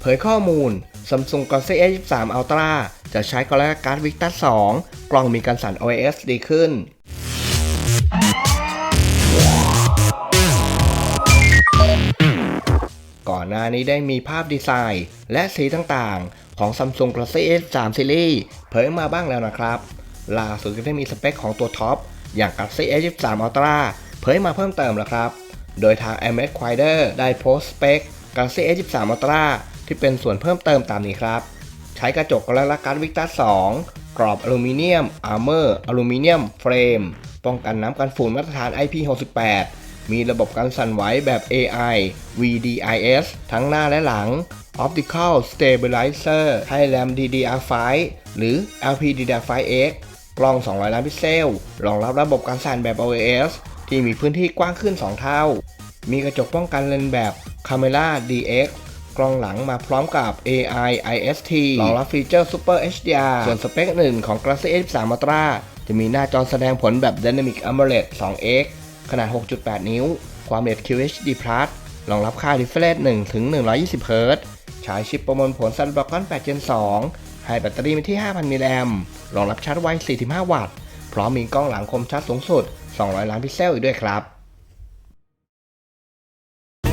เผยข้อมูล Samsung Galaxy S23 Ultra จะใช้กราการ์ด Victus 2 กล่องมีการสั่น OIS ดีขึ้น ก่อนหน้านี้ได้มีภาพดีไซน์ และสีต่างๆ ของ Samsung Galaxy S3 Series เผยมาบ้างแล้วนะครับ ล่าสุดก็ได้มีสเปคของตัวท็อป อย่าง Galaxy S23 Ultra เผยมาเพิ่มเติมแล้วครับ โดยทาง m s q u i d e r ได้โพสต์สเปค Galaxy S23 Ultra ที่เป็นส่วนเพิ่มเติมตามนี้ครับ ใช้กระจกกระลัการวิกตา2กรอบอลูมิเนียมอาร์เมอร์อลูมิเนียมเฟรม ป้องกันน้ำกันฝุ่นมาตรฐาน IP68 มีระบบการสั่นไหวแบบ AI VDIS ทั้งหน้าและหลัง Optical Stabilizer ให้ RAM DDR5 หรือ LPDDR5X กล้อง 200 ล้านพิกเซล รองรับระบบการสั่นแบบ OIS ที่มีพื้นที่กว้างขึ้น 2 เท่า มีกระจกป้องกันเลนส์แบบ Camera DX กล้องหลังมาพร้อมกับ AI IST รองรับฟีเจอร์ Super HDR ส่วนสเปคหนึ่งของ Galaxy S3 Ultra จะมีหน้าจอแสดงผลแบบ Dynamic AMOLED 2x ขนาด 6.8 นิ้ว ความเร็ว QHD Plus รองรับค่า refresh 1ถึง120เฮิรตซ์ใช้ชิปประมวลผล Snapdragon 8 Gen 2ให้แบตเตอรี่มาที่ 5,000 มิลลิแอมป์รองรับชาร์จไว 45 วัตต์ พร้อมมีกล้องหลังคมชัดสูงสุด 200 ล้านพิกเซลอีกด้วยครับ